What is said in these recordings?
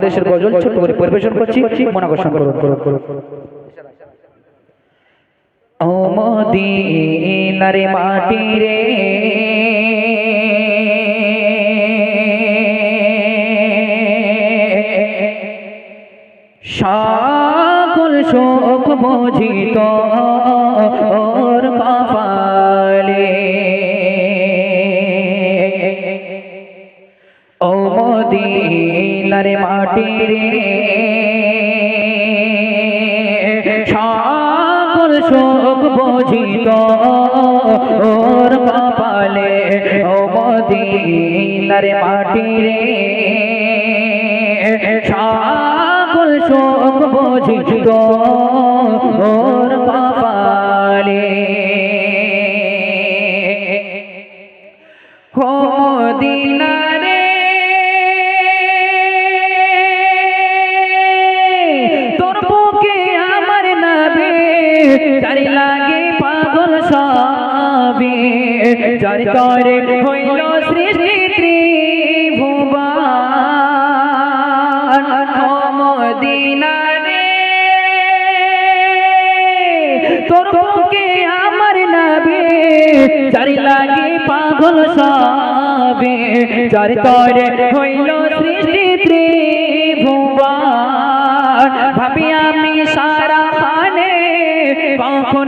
দেশের গজল ছোট করে পরিবেশন করছি মনাকর্ষণ করুন করুন করুন ও মদিনারে মাটি রে। সকল শোক বুঝিত। মদিনার মাটি রে। সকল শোক বুঝিত ওর কপালে ও মদিনার মাটি রে। সকল শোক বুঝিত চারি লাগে পাগল সবে চারি তরে হইল সৃষ্টি ত্রিভুবন হো দিনারে। তোর আমার নাবে চারি লাগে পাগল তরে হইল সৃষ্টি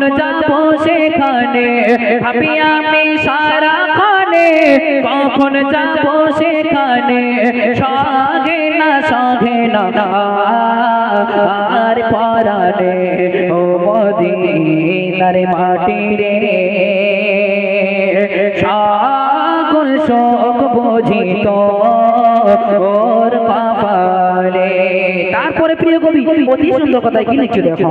কখন যাব সেখানে? ভাবি, আমি সারা খানে কখন যাব সেখানে? সগে না সগে না। আর পরানে ও মদিনার মাটি রে। সকল শোক বুঝিত ওর কপালে। তারপরে প্রিয় কবি, অতি সুন্দর কথায় কি লিখছে দেখো?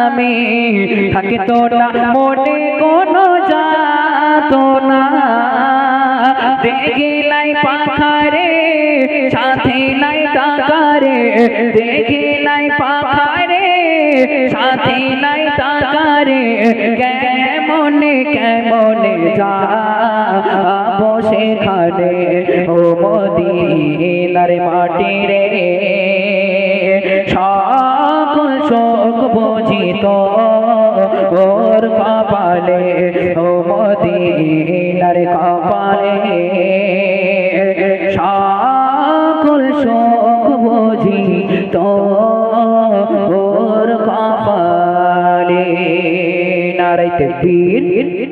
আমি। থাকতো না মনে কোনো যাত না। দেখি নাই পাখারে, সাথে নাই টাকারে। দেখি নাই পাখারে, সাথে নাই টাকারে। কেমনে কেমনে যা বসে খানে ও মদিনার মাটি রে বুঝিত ওর কপালে ও মদিনার কপালে। সকল শোক বুঝিত ওর কপালে। নারাইতে